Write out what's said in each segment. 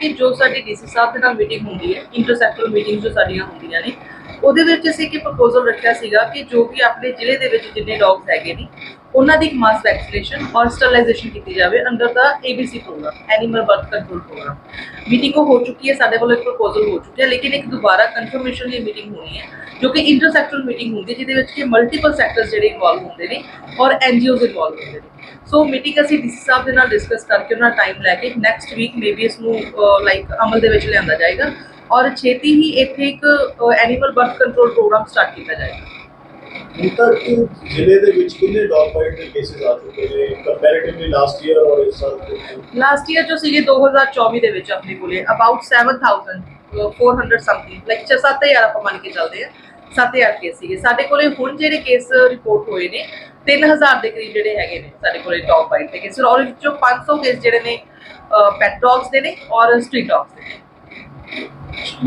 ਕਿ ਜੋ ਸਾਡੀ ਡੀਸੀ ਸਾਹਿਬ ਦੇ ਨਾਲ ਮੀਟਿੰਗ ਹੁੰਦੀ ਹੈ ਇੰਟਰਸੈਕਟਰ ਮੀਟਿੰਗ ਜੋ ਸਾਡੀਆਂ ਹੁੰਦੀਆਂ ਨੇ ਉਹਦੇ ਵਿੱਚ ਅਸੀਂ ਇੱਕ ਪ੍ਰਪੋਜ਼ਲ ਰੱਖਿਆ ਸੀਗਾ ਕਿ ਜੋ ਵੀ ਆਪਣੇ ਜ਼ਿਲ੍ਹੇ ਦੇ ਵਿੱਚ ਜਿੰਨੇ ਡੌਗਸ ਹੈਗੇ ਨੇ, ਉਹਨਾਂ ਦੀ ਮਾਸ ਵੈਕਸੀਨੇਸ਼ਨ ਔਰ ਸਟਰਲਾਈਜੇਸ਼ਨ ਕੀਤੀ ਜਾਵੇ ਅੰਡਰ ਦਾ ABC program animal birth control program meeting ਹੋ ਚੁੱਕੀ ਹੈ, ਸਾਡੇ ਵੱਲੋਂ ਇੱਕ ਪ੍ਰਪੋਜ਼ਲ ਹੋ ਚੁੱਕਿਆ ਲੇਕਿਨ ਇੱਕ ਦੁਬਾਰਾ ਕਨਫਰਮੇਸ਼ਨ ਲਈ ਮੀਟਿੰਗ ਹੋਣੀ ਹੈ, ਜੋ ਕਿ ਇੰਟਰਸੈਕਟਰ ਮੀਟਿੰਗ ਹੁੰਦੀ ਹੈ, ਜਿਹਦੇ ਵਿੱਚ ਕਿ ਮਲਟੀਪਲ ਸੈਕਟਰਸ ਜਿਹੜੇ ਇਨਵੋਲਵ ਹੁੰਦੇ ਨੇ ਔਰ ਐਨਜੀਓਜ਼ ਇਨਵੋਲਵ ਹੁੰਦੇ ਨੇ। ਸੋ ਮੀਟਿੰਗ ਅਸੀਂ ਡੀਸੀ ਸਾਹਿਬ ਦੇ ਨਾਲ ਡਿਸਕਸ ਕਰਕੇ ਉਹਨਾਂ ਟਾਈਮ ਲੈ ਕੇ ਨੈਕਸਟ ਵੀਕ ਮੇਬੀ ਇਸ ਨੂੰ ਲਾਈਕ ਅਮਲ ਦੇ ਵਿੱਚ ਲਿਆਂਦਾ ਜਾਏਗਾ। ਔਰ ਛੇਤੀ ਹੀ ਇੱਥੇ ਇੱਕ animal birth control program start ਕੀਤਾ ਜਾਏਗਾ। ਤੱਕ ਜ਼ਿਲ੍ਹੇ ਦੇ ਵਿੱਚ ਕਿੰਨੇ ਡੌਗ ਬਾਈਟ ਦੇ ਕੇਸਿਸ ਆ ਚੁੱਕੇ ਨੇ? ਕੰਪੈਰੀਟਿਵਲੀ ਲਾਸਟ ਈਅਰ ਔਰ ਇਸ ਸਾਲ? ਲਾਸਟ ਈਅਰ ਜੋ ਸੀਗੇ 2024 ਦੇ ਵਿੱਚ ਆਪਣੇ ਕੋਲੇ ਅਬਾਊਟ 7400 ਸਮਥਿੰਗ ਲਾਈਕ 7000 ਆਪਾਂ ਮੰਨ ਕੇ ਚੱਲਦੇ ਆ 7000 ਕੇਸ ਸੀਗੇ। ਸਾਡੇ ਕੋਲੇ ਹੁਣ ਜਿਹੜੇ ਕੇਸ ਰਿਪੋਰਟ ਹੋਏ ਨੇ 3000 ਦੇ ਕਰੀਬ ਜਿਹੜੇ ਹੈਗੇ ਨੇ ਸਾਡੇ ਕੋਲੇ ਟੌਪ ਬਾਈਟ ਦੇ ਕੇਸ ਔਰ ਵਿੱਚੋਂ 500 ਕੇਸ ਜਿਹੜੇ ਨੇ ਪੈਟ ਡੌਗਸ ਦੇ ਨੇ ਔਰ ਸਟਰੀਟ ਡੌਗਸ ਦੇ ਨੇ।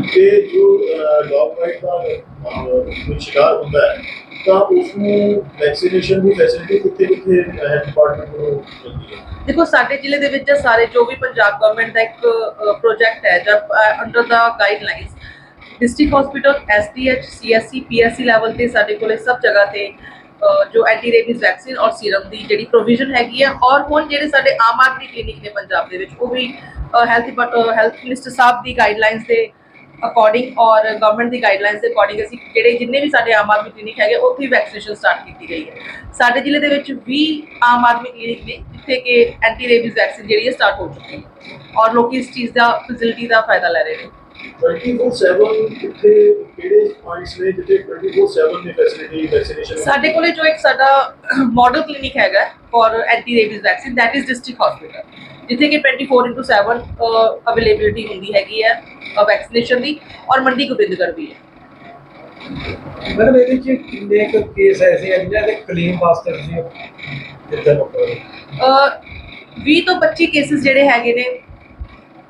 ਤੇ ਜੋ ਡੌਗ ਬਾਈਟ ਦਾ ਕੋਈ ਸ਼ਿਕਾਰ ਹੁੰਦਾ ਹੈ, ਤਾਂ ਉਸ ਨੂੰ ਵੈਕਸੀਨੇਸ਼ਨ ਦੀ ਫੈਸਿਲਿਟੀ ਕਿੱਥੇ ਕਿੱਥੇ ਹੈਲਥ ਡਿਪਾਰਟਮੈਂਟ ਨੂੰ ਮਿਲਦੀ ਹੈ? ਦੇਖੋ, ਸਾਡੇ ਜ਼ਿਲ੍ਹੇ ਦੇ ਵਿੱਚ ਸਾਰੇ ਜੋ ਵੀ ਪੰਜਾਬ ਗਵਰਨਮੈਂਟ ਦਾ ਇੱਕ ਪ੍ਰੋਜੈਕਟ ਹੈ, ਜਾਂ ਅੰਡਰ ਦਾ guidelines district hospital SDH CSC PSC level ਤੇ ਸਾਡੇ ਕੋਲੇ ਸਭ ਜਗ੍ਹਾ ਤੇ ਜੋ ਐਂਟੀ ਰੇਬੀਜ਼ ਵੈਕਸੀਨ ਔਰ ਸੀਰਮ ਦੀ ਜਿਹੜੀ ਪ੍ਰੋਵੀਜ਼ਨ ਹੈਗੀ ਹੈ ਔਰ ਹੁਣ ਜਿਹੜੇ ਸਾਡੇ ਆਮ ਆਦਮੀ ਕਲੀਨਿਕ ਨੇ ਪੰਜਾਬ ਦੇ ਵਿੱਚ, ਉਹ ਵੀ ਹੈਲਥ ਹੈਲਥ ਮਿਨਿਸਟਰ ਸਾਹਿਬ ਦੀ ਗਾਈਡਲਾਈਨਸ ਦੇ ਅਕੋਰਡਿੰਗ ਔਰ ਗਵਰਨਮੈਂਟ ਦੀ ਗਾਈਡਲਾਈਨਸ ਦੇ ਅਕੋਰਡਿੰਗ ਅਸੀਂ ਜਿਹੜੇ ਜਿੰਨੇ ਵੀ ਸਾਡੇ ਆਮ ਆਦਮੀ ਕਲੀਨਿਕ ਹੈਗੇ, ਉੱਥੇ ਹੀ ਵੈਕਸੀਨੇਸ਼ਨ ਸਟਾਰਟ ਕੀਤੀ ਗਈ ਹੈ। ਸਾਡੇ ਜ਼ਿਲ੍ਹੇ ਦੇ ਵਿੱਚ 20 ਆਮ ਆਦਮੀ ਕਲੀਨਿਕ ਨੇ ਜਿੱਥੇ ਕਿ ਐਂਟੀ ਰੇਬੀਜ਼ ਵੈਕਸੀਨ ਜਿਹੜੀ ਹੈ ਸਟਾਰਟ ਹੋ ਚੁੱਕੀ ਹੈ। ਔਰ ਲੋਕੀ ਇਸ ਚੀਜ਼ ਦਾ ਫੈਸਿਲਿਟੀ ਦਾ ਫਾਇਦਾ ਲੈ ਰਹੇ ਨੇ। 24/7 ਕਿੱਥੇ ਕਿਹੜੇ ਪੁਆਇੰਟਸ ਨੇ ਜਿੱਥੇ 24/7 ਦੀ ਫੈਸਿਲਿਟੀ ਵੈਕਸੀਨੇਸ਼ਨ ਸਾਡੇ ਕੋਲੇ ਜੋ ਇੱਕ ਸਾਡਾ ਮਾਡਲ ਕਲੀਨਿਕ ਹੈਗਾ for anti rabies vaccine that is district hospital ਜਿੱਥੇ ਕਿ 24/7 ਅਵੇਲੇਬਿਲਿਟੀ ਹੁੰਦੀ ਹੈਗੀ ਹੈ ਵੈਕਸੀਨੇਸ਼ਨ ਦੀ ਔਰ ਮੰਡੀ ਗੋਬਿੰਦਗੜ੍ਹ ਵੀ ਹੈ। ਮੈਡਮ ਇਹਦੇ ਚ ਕਿੰਨੇ ਕੁ ਕੇਸ ਐਸੇ ਆ ਜਿਹਨਾਂ ਦੇ ਕਲੇਮ ਵਾਸਤੇ ਤੁਸੀਂ ਜਿੱਦਾਂ ਡਾਕਟਰ ਅਹ 20 ਤੋਂ 25 ਕੇਸਿਸ ਜਿਹੜੇ ਹੈਗੇ ਨੇ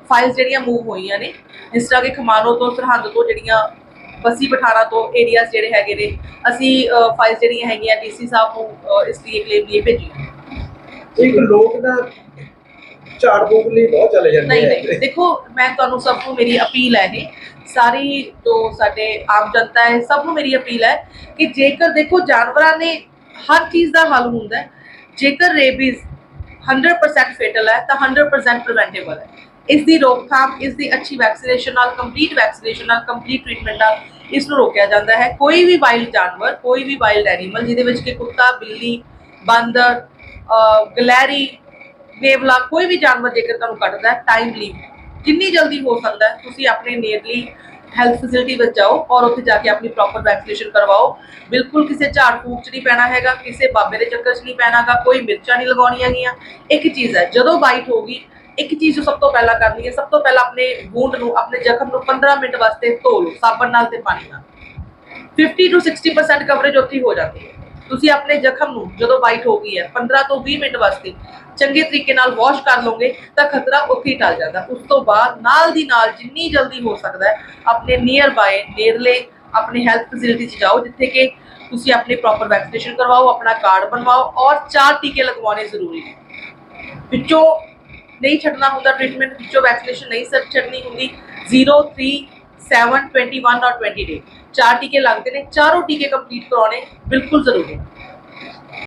ਫਾਈਲਸ ਜਿਹੜੀਆਂ ਮੂਵ ਹੋਈਆਂ ਨੇ ਜਿਸ ਤਰ੍ਹਾਂ ਕਿ ਖਮਾਨੋ ਤੋਂ ਸਰਹੰਦ ਤੋਂ ਜਿਹੜੀਆਂ ਬਸੀ ਪਠਾਣਾ ਤੋਂ ਏਰੀਆਜ਼ ਜਿਹੜੇ ਹੈਗੇ ਨੇ ਅਸੀਂ ਫਾਈਲਸ ਜਿਹੜੀਆਂ ਹੈਗੀਆਂ ਡੀਸੀ ਸਾਹਿਬ ਨੂੰ ਇਸ ਲਈ ਕਲੇਮ ਲਈ ਭੇਜੀਆਂ। ਇੱਕ ਲੋਕ ਨਾ ਝਾੜ ਫੂਕ ਲਈ ਬਹੁਤ ਚਲੇ ਜਾਂਦੇ ਨਹੀਂ ਨਹੀਂ ਦੇਖੋ ਮੈਂ ਤੁਹਾਨੂੰ ਸਭ ਨੂੰ ਮੇਰੀ ਅਪੀਲ ਹੈ ਇਹ ਸਾਰੀ ਜੋ ਸਾਡੇ ਆਮ ਜਨਤਾ ਹੈ ਸਭ ਨੂੰ ਮੇਰੀ ਅਪੀਲ ਹੈ ਕਿ ਜੇਕਰ ਦੇਖੋ ਜਾਨਵਰਾਂ ਨੇ ਹਰ ਚੀਜ਼ ਦਾ ਹੱਲ ਹੁੰਦਾ ਹੈ ਜੇਕਰ ਰੇਬੀਜ਼ 100% ਫੇਟਲ ਹੈ ਤਾਂ 100% ਪ੍ਰੀਵੈਂਟੇਬਲ ਹੈ। ਇਸ ਦੀ ਰੋਕਥਾਮ, ਇਸ ਦੀ ਅੱਛੀ ਵੈਕਸੀਨੇਸ਼ਨ ਨਾਲ ਕੰਪਲੀਟ ਵੈਕਸੀਨੇਸ਼ਨ ਨਾਲ ਕੰਪਲੀਟ ਟ੍ਰੀਟਮੈਂਟ ਨਾਲ ਇਸ ਨੂੰ ਰੋਕਿਆ ਜਾਂਦਾ ਹੈ। ਕੋਈ ਵੀ ਵਾਈਲਡ ਜਾਨਵਰ, ਕੋਈ ਵੀ ਵਾਈਲਡ ਐਨੀਮਲ ਜਿਹਦੇ ਵਿੱਚ ਕਿ ਕੁੱਤਾ, ਬਿੱਲੀ, ਬਾਂਦਰ ਗਲੈਰੀ ਨੇਵਲਾ ਕੋਈ ਵੀ ਜਾਨਵਰ ਜੇਕਰ ਤੁਹਾਨੂੰ ਕੱਟਦਾ ਹੈ ਟਾਈਮਲੀ ਜਿੰਨੀ ਜਲਦੀ ਹੋ ਸਕਦਾ ਤੁਸੀਂ ਆਪਣੇ ਨੀਅਰਲੀ ਹੈਲਥ ਫੈਸਿਲਿਟੀ ਵਿੱਚ ਜਾਓ ਔਰ ਉੱਥੇ ਜਾ ਕੇ ਆਪਣੀ ਪ੍ਰੋਪਰ ਵੈਕਸੀਨੇਸ਼ਨ ਕਰਵਾਓ। ਬਿਲਕੁਲ ਕਿਸੇ ਝਾੜ ਫੂਕ 'ਚ ਨਹੀਂ ਪੈਣਾ ਹੈਗਾ, ਕਿਸੇ ਬਾਬੇ ਦੇ ਚੱਕਰ 'ਚ ਨਹੀਂ ਪੈਣਾਗਾ ਕੋਈ ਮਿਰਚਾਂ ਨਹੀਂ ਲਗਾਉਣੀਆਂ ਹੈਗੀਆਂ। ਇੱਕ ਚੀਜ਼ ਹੈ, ਜਦੋਂ ਬਾਈਟ ਹੋਗੀ ਇੱਕ ਚੀਜ਼ ਜੋ ਸਭ ਤੋਂ ਪਹਿਲਾਂ ਕਰਨੀ ਹੈ, ਸਭ ਤੋਂ ਪਹਿਲਾਂ ਆਪਣੇ ਵੂੰਡ ਨੂੰ, ਆਪਣੇ ਜ਼ਖਮ ਨੂੰ 15 ਮਿੰਟ ਵਾਸਤੇ ਧੋ ਲਓ, ਸਾਬਣ ਨਾਲ ਤੇ ਪਾਣੀ ਨਾਲ। 50 ਤੋਂ 60% ਕਵਰੇਜ ਉੱਥੇ ਹੋ ਜਾਂਦੀ ਹੈ। ਤੁਸੀਂ ਆਪਣੇ ਜ਼ਖਮ ਨੂੰ, ਜਦੋਂ ਬਾਈਟ ਹੋ ਗਈ ਹੈ 15 ਤੋਂ 20 ਮਿੰਟ ਵਾਸਤੇ ਚੰਗੇ ਤਰੀਕੇ ਨਾਲ ਵਾਸ਼ ਕਰ ਲਓਗੇ, ਤਾਂ ਖਤਰਾ ਉੱਥੇ ਹੀ ਟਲ ਜਾਂਦਾ। ਉਸ ਤੋਂ ਬਾਅਦ ਨਾਲ ਦੀ ਨਾਲ ਜਿੰਨੀ ਜਲਦੀ ਹੋ ਸਕਦਾ ਹੈ, ਆਪਣੇ ਨੀਅਰ ਬਾਏ ਨੇੜਲੇ, ਆਪਣੇ ਹੈਲਥ ਫੈਸਿਲਿਟੀ 'ਚ ਜਾਓ, ਜਿੱਥੇ ਕਿ ਤੁਸੀਂ ਆਪਣੀ ਪ੍ਰੋਪਰ ਵੈਕਸੀਨੇਸ਼ਨ ਕਰਵਾਓ, ਆਪਣਾ ਕਾਰਡ ਬਣਵਾਓ ਔਰ ਚਾਰ ਟੀਕੇ ਲਗਵਾਉਣੇ ਜ਼ਰੂਰੀ ਨੇ। ਵਿੱਚੋਂ ਨਹੀਂ ਛੱਡਣਾ ਹੁੰਦਾ ਟ੍ਰੀਟਮੈਂਟ ਵਿੱਚੋਂ ਵੈਕਸੀਨੇਸ਼ਨ ਨਹੀਂ ਸਰ ਛੱਡਣੀ ਹੁੰਦੀ। 0 3 7 21 ਔਰ 20 ਡੇ ਚਾਰ ਟੀਕੇ ਲੱਗਦੇ ਨੇ, ਚਾਰੋਂ ਟੀਕੇ ਕੰਪਲੀਟ ਕਰਾਉਣੇ ਬਿਲਕੁਲ ਜ਼ਰੂਰੀ ਨੇ।